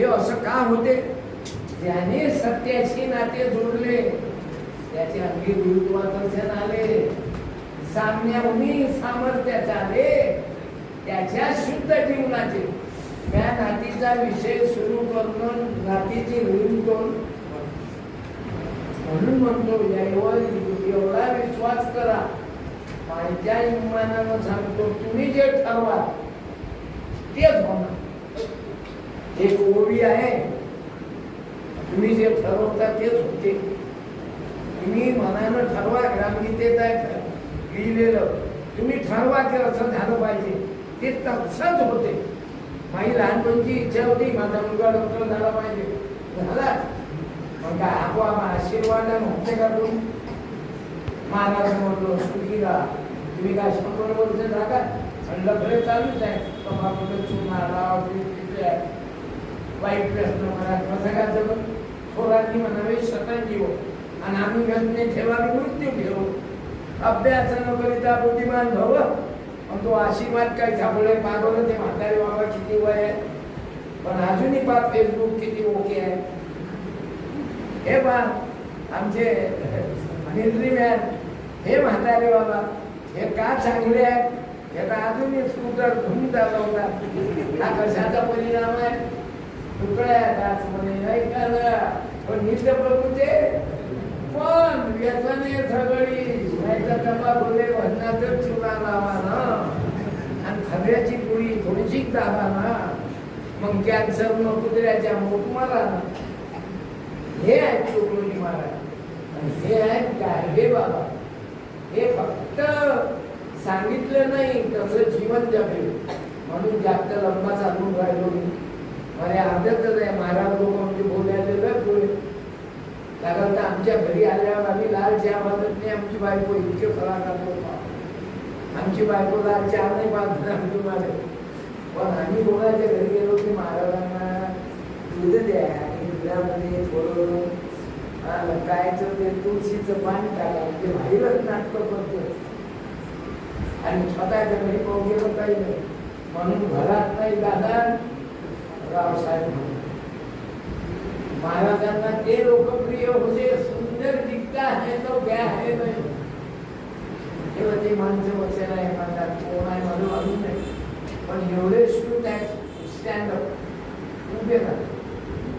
हे असं का होते? ज्याने सत्याशी नाते जोडले त्याचे अंगी गुरुत्वाकर्षण आले. साम्याहुनी सामर्थ्याचे आले. त्याच्या शुद्ध जीवनाचे. त्या नातीचा विषय सुरू करून नातीची रिंगटोन म्हणून म्हणतो एवढा विश्वास करा. माझ्या इमानानं सांगतो तुम्ही जे ठरवा तेच होणार. एक ओवी आहे. तुम्ही जे ठरवता तेच होते. तुम्ही मनानं ठरवा ग्रामगीतेत आहे लिहिलेलं. तुम्ही ठरवा की असं झालं पाहिजे. ते तसंच होते. माझी लहानपणची इच्छा होती माझा मुलगा डॉक्टर झाला पाहिजे. झाला. मग काय आपोआप आशीर्वाद म्हणते का तू? महाराज म्हणलो सुखीला. तुम्ही काय शंभर वर्ष जागा? लफडे चालूच आहे. कमाकडे चुनाला वाईट प्रश्न म्हणा कसं थोरांनी म्हणावे शतांजीव हो. आणि आम्ही घटने ठेवावी मृत्यू ठेवू अभ्यास न करिता बुद्धिमान भाव मग तो आशीर्वाद काय सापडले पागवलं ते म्हातारे बाबा किती वय आहे? पण अजूनही पा फेसबुक किती ओके आहे? हे पा आमचे मिलिटरी मॅन हे म्हातारे बाबा हे का चांगले आहेत? हे तर अजूनही स्कूटर धुम चालवतात. हा कशाचा परिणाम आहे? तुकड्या दास म्हणे नाही का पण नित्य प्रभूचे पण व्यसने सगळी व्हायचा डबा बोले चुना लावा ना. आणि खबऱ्याची पुळी थोडीशी दाबा ना. मग कॅन्सर मग कुत्र्याच्या मोठ मारा ना. हे आहेत तुकडोजी महाराज. आणि हे आहेत गाडगे बाबा. हे फक्त सांगितलं नाही तसं जीवन जगले. म्हणून जास्त लंबा चालून राहिलो मी. मला आदतच आहे महाराज लोक म्हणजे बोलायला बोले कारण तर आमच्या घरी आल्यावर आम्ही लाल चहा बांधत नाही आमची बायको इतके फराकार लोक आमची बायको लाल चहा नाही बांधणार तुम्हाला. पण आम्ही कोणाच्या घरी गेलो की महाराजांना दूध द्या आणि दुधामध्ये थोडं कायचं ते तुळशीचं पाणी टाका म्हणजे बाहेरच नाटकं करतो. आणि स्वतःच्या घरी पाहून गेलो काही नाही. म्हणून घरात नाही दादा रावसाहेब महाराजांना ते लोकप्रिय होते सुंदर दिखता है तो क्या है नाही तेव्हा ते माणसं वचन हे म्हणतात कोण आहे म्हणून अजून नाही. पण एवढे शूट आहे स्टँडअप उभे राहा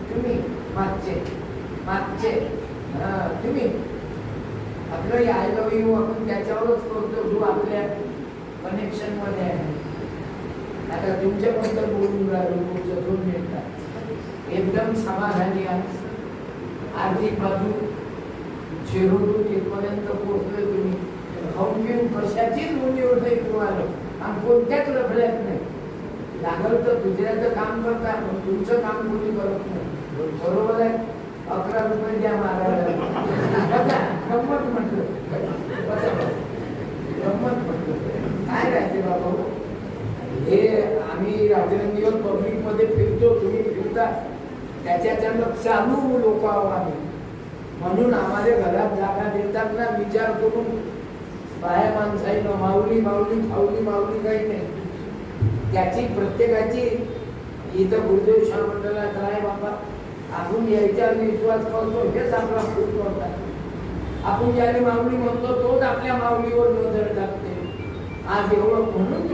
तुम्ही मागचे मागचे हा, तुम्ही. आपलं आय लव्ह यू आपण त्याच्यावरच करतो जो आपल्या कनेक्शनमध्ये आहे. आता तुमच्याबद्दल बोलून राहिलो तुमचं दोन मिनिटात एकदम समाधानी आहात. आर्थिक बाजू शिरोडून इथपर्यंत पोहोचलोय तुम्ही. खाऊन पिऊन कशाचीच उणी होते तुम्हाला. आणि कोणत्याच लफड्यात नाही. लागल तर दुसऱ्याचं काम करता पण तुमचं काम कोणी करत नाही. बरोबर आहे? अकरा रुपये द्या महाराजाला गंमत म्हटलं. गंमत म्हटलं. काय राहते बाबा? आम्ही पब्लिकमध्ये मध्ये फिरतो तुम्ही फिरता. त्याच्याच्यानं चालू लोक आम्ही म्हणून आम्हाला घरात जागा देतात ना विचार करून. बाया माणसाईनं माऊली माऊली फावली माऊली काही नाही. त्याची प्रत्येकाची इथं गुरुदेव शाह मंडळात आहे बाबा. आपण याच्यावर विश्वास करतो हेच आपला खूप होता आपण ज्याने माऊली म्हणतो तोच आपल्या माऊलीवर नजर टाकते. आज एवढं म्हणून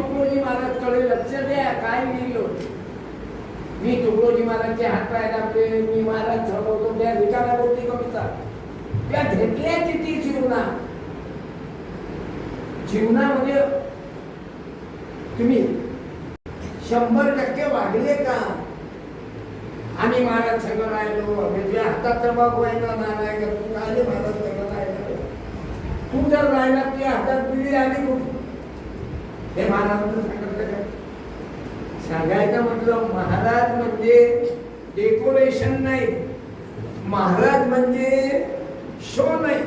शिवाजी महाराजचे हात पाय दाबले मी महाराज झालो होतो त्या रिकाम्या गोष्टी कविता. त्या घेतल्या किती जीवना. जीवनामध्ये म्हणजे तुम्ही शंभर टक्के वागले का? आम्ही महाराज सगळं राहिलो. म्हणजे हातात तंबाखू आहे ना नाही का तू आले महाराज सगळं राहिलं. तू जर राहिला तुझ्या हातात पिढी आली कुठे हे महाराजांचं सांगितलं काय सांगायचं म्हटलं महाराज म्हणजे डेकोरेशन नाही. महाराज म्हणजे शो नाही.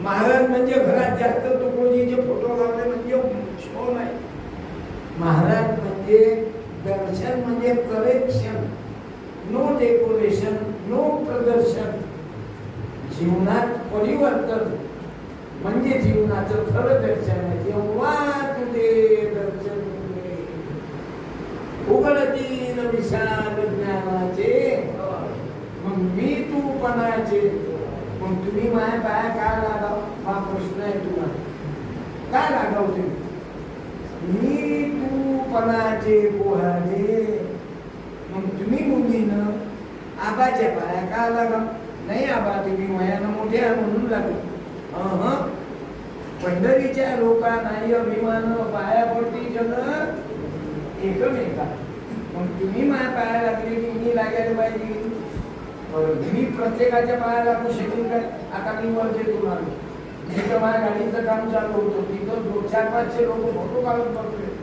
महाराज म्हणजे घरात जास्त तुकडोजीचे फोटो लावले म्हणजे शो नाही. महाराज म्हणजे दर्शन म्हणजे करेक्शन नो डेकोरेशन नो प्रदर्शन. जीवनात परिवर्तन. म्हणजे जीवनाचं खरं दर्शन आहे. जेव्हा तुझे दर्शन उघडतील विशाल ज्ञानाचे. मग मी तू पणाचे. मग तुम्ही माझ्या पाया काय लागाव? हा प्रश्न आहे तुम्हाला काय लागावते? मी तू पणाचे पोहाले मग तुम्ही मुलीनं आबाच्या पाया का लागाव? नाही आबा तुम्ही वयानं मोठे आहे म्हणून लागू पंढरीच्या लोका नाही अभिमान पाया पडती जन एकमेका मग तुम्ही माझ्या पाया लागले की मी लागायला पाहिजे? बरं, मी प्रत्येकाच्या पाया लागू शकेन काय आता मी वळते तुम्हाला. जिथं माझ्या गाडीचं काम चालू होतं. तिथं दोन चार पाचशे लोक फोटो काढून बसले